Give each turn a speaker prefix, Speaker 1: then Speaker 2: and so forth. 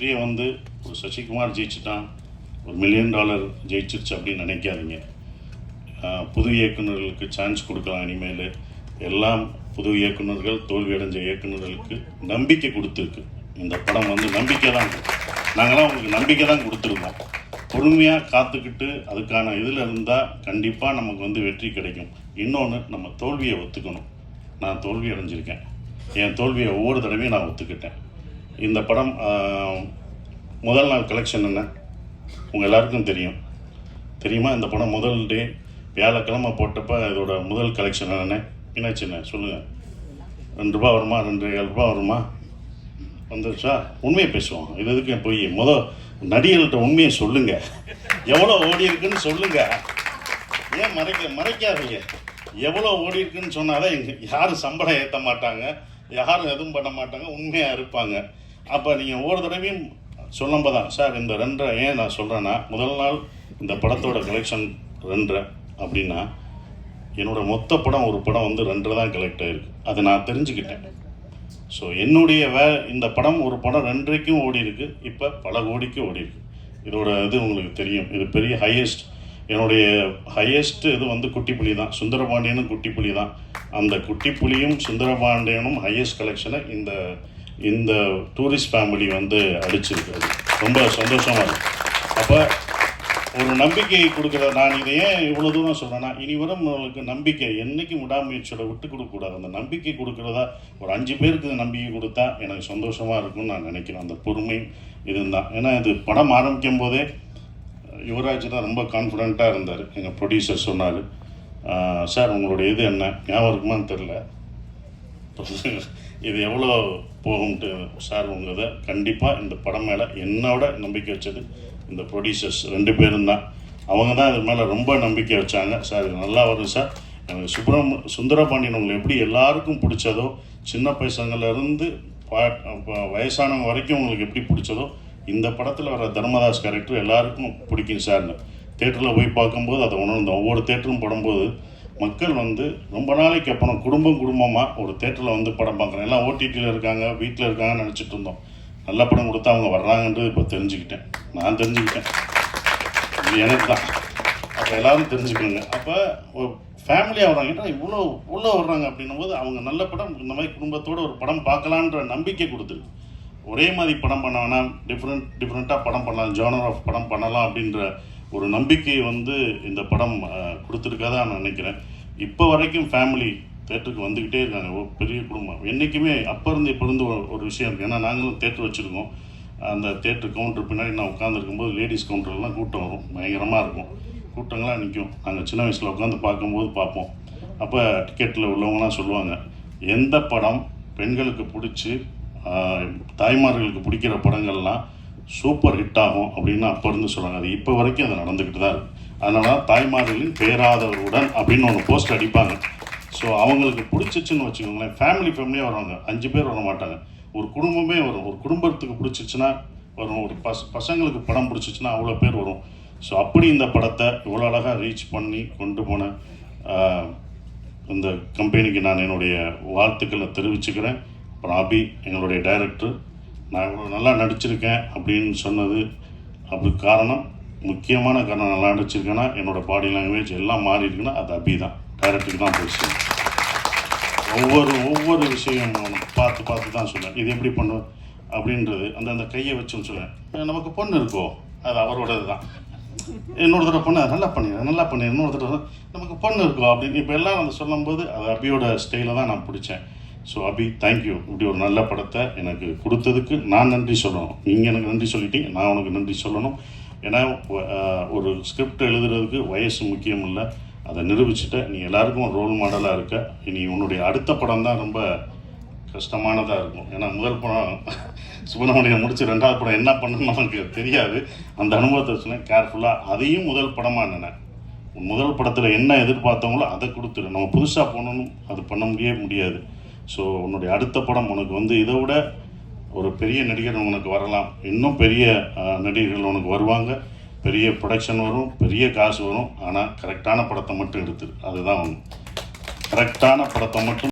Speaker 1: பெரிய வந்து ஒரு சசிகுமார் ஜெயிச்சுட்டான் ஒரு மில்லியன் டாலர் ஜெயிச்சிருச்சு அப்படின்னு நினைக்காதீங்க. புது இயக்குனர்களுக்கு சான்ஸ் கொடுக்கலாம் இனிமேல். எல்லாம் புது இயக்குனர்கள் தோல்வியடைஞ்ச இயக்குநர்களுக்கு இயக்குனர்களுக்கு நம்பிக்கை கொடுத்துருக்கு. இந்த படம் வந்து நம்பிக்கை தான். நாங்களாம் உங்களுக்கு நம்பிக்கை தான் கொடுத்துருக்கோம். பொறுமையாக காத்துக்கிட்டு அதுக்கான இதில் இருந்தால் கண்டிப்பாக நமக்கு வந்து வெற்றி கிடைக்கும். இன்னொன்று நம்ம தோல்வியை ஒத்துக்கணும். நான் தோல்வி அடைஞ்சிருக்கேன். என் தோல்வியை ஒவ்வொரு தடவையும் நான் ஒத்துக்கிட்டேன். இந்த படம் முதல் நாள் கலெக்ஷன் என்ன? உங்கள் எல்லாருக்கும் தெரியும். தெரியுமா? இந்த படம் முதல் டே வியாழக்கிழமை போட்டப்ப இதோட முதல் கலெக்ஷன் என்னென்ன? என்னாச்சுண்ணே சொல்லுங்கள் ரெண்டு ரூபா வருமா? ரெண்டு ஏழு ரூபா வருமா? வந்துருச்சா? உண்மையை பேசுவோம். இது எதுக்கு போய் முத நடிகர்கள்ட்ட உண்மையை சொல்லுங்கள் எவ்வளோ ஓடி இருக்குன்னு சொல்லுங்கள் ஏன் மறைக்க மறைக்காதீங்க. எவ்வளோ ஓடி இருக்குன்னு சொன்னாதான் எங்கள் யாரும் சம்பளம் ஏற்ற மாட்டாங்க. யாரும் எதுவும் பண்ண மாட்டாங்க உண்மையாக இருப்பாங்க. அப்போ நீங்கள் ஒவ்வொரு தடவையும் சொல்லும்போது தான் சார் இந்த ரெண்டரை ஏன் நான் சொல்கிறேன்னா முதல் நாள் இந்த படத்தோட கலெக்ஷன் ரெண்டரை அப்படின்னா என்னோடய மொத்த படம் ஒரு படம் வந்து ரெண்டரை தான் கலெக்ட் ஆகிருக்கு அதை நான் தெரிஞ்சுக்கிட்டேன். ஸோ என்னுடைய வே இந்த படம் ஒரு படம் ரெண்டரைக்கும் ஓடி இருக்குது இப்போ பல கோடிக்கும் ஓடி இருக்குது இதோட இது உங்களுக்கு தெரியும். இது பெரிய ஹையஸ்ட் என்னுடைய ஹையஸ்ட் இது வந்து குட்டிப்புலி தான். சுந்தரபாண்டியனும் குட்டிப்புலி தான். அந்த குட்டிப்புலியும் சுந்தரபாண்டியனும் ஹையஸ்ட் கலெக்ஷனை இந்த இந்த டூரிஸ்ட் ஃபேமிலி வந்து அடிச்சிருக்கிறது. ரொம்ப சந்தோஷமாக இருக்கு. அப்போ ஒரு நம்பிக்கை கொடுக்குற நான் இதை ஏன் இவ்வளோ தூரம் சொல்கிறேன்னா இனி வரும் உங்களுக்கு நம்பிக்கை என்றைக்கு விடாமுயற்சியோட விட்டு கொடுக்கக்கூடாது அந்த நம்பிக்கை கொடுக்குறதா ஒரு அஞ்சு பேருக்கு நம்பிக்கை கொடுத்தா எனக்கு சந்தோஷமாக இருக்கும்னு நான் நினைக்கிறேன். அந்த பொறுமை இதுதான். ஏன்னா இது படம் ஆரம்பிக்கும் போதே யுவராஜ் தான் ரொம்ப கான்ஃபிடெண்ட்டாக இருந்தார். எங்கள் ப்ரொடியூசர் சொன்னார். சார் உங்களுடைய இது என்ன? ஞாபகம் இருக்குமான்னு தெரில இது எவ்வளோ போகும்ட்டு சார் உங்கள் இதை கண்டிப்பாக இந்த படம் மேலே என்னோட நம்பிக்கை வச்சது இந்த ப்ரொடியூசர்ஸ் ரெண்டு பேரும் தான். அவங்க தான் இது மேலே ரொம்ப நம்பிக்கை வச்சாங்க. சார் இது நல்லா வரும் சார் எனக்கு சுப்ரம் சுந்தரபாண்டியன் உங்களை எப்படி எல்லாருக்கும் பிடிச்சதோ சின்ன பைசங்கள்லேருந்து பா வயசானவங்க வரைக்கும் உங்களுக்கு எப்படி பிடிச்சதோ இந்த படத்தில் வர தர்மதாஸ் கேரக்டர் எல்லாருக்கும் பிடிக்கும் சார்னு தேட்டரில் போய் பார்க்கும்போது அதை உணர்ந்தோம். ஒவ்வொரு தேட்டரும் படும்போது மக்கள் வந்து ரொம்ப நாளைக்கு அப்புறம் குடும்பம் குடும்பமாக ஒரு தேட்டரில் வந்து படம் பார்க்குறேன். எல்லாம் ஓடிடியில் இருக்காங்க வீட்டில் இருக்காங்கன்னு நினச்சிட்டு இருந்தோம். நல்ல படம் கொடுத்தா அவங்க வர்றாங்கன்றது இப்போ தெரிஞ்சுக்கிட்டேன். நான் தெரிஞ்சுக்கிட்டேன். இது எனக்கு தான். அப்போ எல்லாரும் தெரிஞ்சுக்கணுங்க. அப்போ ஒரு ஃபேமிலியாக வர்றாங்கன்னா இவ்வளோ உள்ளே வர்றாங்க அப்படின்னும் போது அவங்க நல்ல படம் இந்த மாதிரி குடும்பத்தோடு ஒரு படம் பார்க்கலான்ற நம்பிக்கை கொடுத்துருக்கு. ஒரே மாதிரி படம் பண்ண வேணாம் டிஃப்ரெண்ட் டிஃப்ரெண்ட்டாக படம் பண்ணலாம் ஜானர் ஆஃப் படம் பண்ணலாம் அப்படின்ற ஒரு நம்பிக்கையை வந்து இந்த படம் அஹ், கொடுத்துருக்காதான் நான் நினைக்கிறேன். இப்போ வரைக்கும் ஃபேமிலி தேட்டருக்கு வந்துக்கிட்டே இருக்காங்க ஒரு பெரிய குடும்பம். என்றைக்குமே அப்போ இருந்து இப்போ இருந்து ஒரு ஒரு விஷயம் இருக்குது ஏன்னா நாங்களும் தேட்டர் வச்சுருக்கோம். அந்த தேட்டர் கவுண்டர் பின்னாடி நான் உட்காந்துருக்கும்போது லேடிஸ் கவுண்டர்லாம் கூட்டம் வரும். பயங்கரமாக இருக்கும். கூட்டங்களாக நிற்கும் நாங்கள் சின்ன வயசில் உட்காந்து பார்க்கும்போது பார்ப்போம். அப்போ டிக்கெட்டில் உள்ளவங்களாம் சொல்லுவாங்க எந்த படம் பெண்களுக்கு பிடிச்சி தாய்மார்களுக்கு பிடிக்கிற படங்கள்லாம் சூப்பர் ஹிட் ஆகும் அப்படின்னு அப்போ இருந்து சொல்கிறாங்க அது இப்போ வரைக்கும் அது நடந்துக்கிட்டு தான் இருக்குது அதனால தாய்மார்களின் பேராதவருடன் அப்படின்னு ஒன்று போஸ்ட் அடிப்பாங்க. ஸோ அவங்களுக்கு பிடிச்சிச்சுன்னு வச்சுக்கோங்களேன். ஃபேமிலி ஃபேமிலியாக வருவாங்க. அஞ்சு பேர் வர மாட்டாங்க. ஒரு குடும்பமே வரும். ஒரு குடும்பத்துக்கு பிடிச்சிச்சுன்னா வரும். ஒரு பஸ் பசங்களுக்கு படம் பிடிச்சிச்சுன்னா அவ்வளோ பேர் வரும். ஸோ அப்படி இந்த படத்தை இவ்வளோ அழகாக ரீச் பண்ணி கொண்டு போன இந்த கம்பெனிக்கு நான் என்னுடைய வாழ்த்துக்களை தெரிவிச்சுக்கிறேன். அப்புறம் அபி எங்களுடைய டைரக்டர் நான் நல்லா நடிச்சிருக்கேன் அப்படின்னு சொன்னது அப்படி காரணம் முக்கியமான காரணம் நல்லா நடிச்சிருக்கேன்னா என்னோடய பாடி லாங்குவேஜ் எல்லாம் மாறி இருக்குன்னா அது அபி தான். டைரக்டருக்கு தான் போய் சேரும். ஒவ்வொரு ஒவ்வொரு விஷயம் பார்த்து பார்த்து தான் சொல்லுவேன். இது எப்படி பண்ணுவேன் அப்படின்றது அந்த அந்த கையை வச்சுன்னு சொல்லுவேன். நமக்கு பொண்ணு இருக்கோ? அது அவரோடது தான். இன்னொரு தடவை பொண்ணு நல்லா பண்ணிடு நல்லா பண்ணிடு இன்னொரு தடவை நமக்கு பொண்ணு இருக்கோ அப்படின்னு. இப்போ எல்லாம் அந்த சொல்லும்போது அது அபியோட ஸ்டைலை தான் நான் பிடிச்சேன். ஸோ அபி தேங்க்யூ இப்படி ஒரு நல்ல படத்தை எனக்கு கொடுத்ததுக்கு நான் நன்றி சொல்லணும். நீங்கள் எனக்கு நன்றி சொல்லிட்டீங்க நான் உனக்கு நன்றி சொல்லணும். ஏன்னா ஒரு ஸ்கிரிப்ட் எழுதுறதுக்கு வயசு முக்கியம் இல்லை. அதை நிரூபிச்சுட்ட நீ எல்லாருக்கும் ரோல் மாடலாக இருக்க. இனி உன்னுடைய அடுத்த படம் தான் ரொம்ப கஷ்டமானதாக இருக்கும். ஏன்னா முதல் படம் சுப்பிரமணியம் முடிச்சு ரெண்டாவது படம் என்ன பண்ணணும்னு நமக்கு தெரியாது. அந்த அனுபவத்தை சொன்னேன் கேர்ஃபுல்லாக அதையும் முதல் படமாக நினை முதல் படத்தில் என்ன எதிர்பார்த்தவங்களோ அதை கொடுத்துரு நம்ம புதுசாக போகணும் அது பண்ண முடியவே முடியாது. ஸோ உன்னுடைய அடுத்த படம் உனக்கு வந்து இதை விட ஒரு பெரிய நடிகர் உனக்கு வரலாம். இன்னும் பெரிய நடிகர்கள் உனக்கு வருவாங்க. பெரிய ப்ரொடக்ஷன் வரும் பெரிய காசு வரும். ஆனால் கரெக்டான படத்தை மட்டும் எடுத்துரு. அதுதான் ஒன்று கரெக்டான படத்தை மட்டும்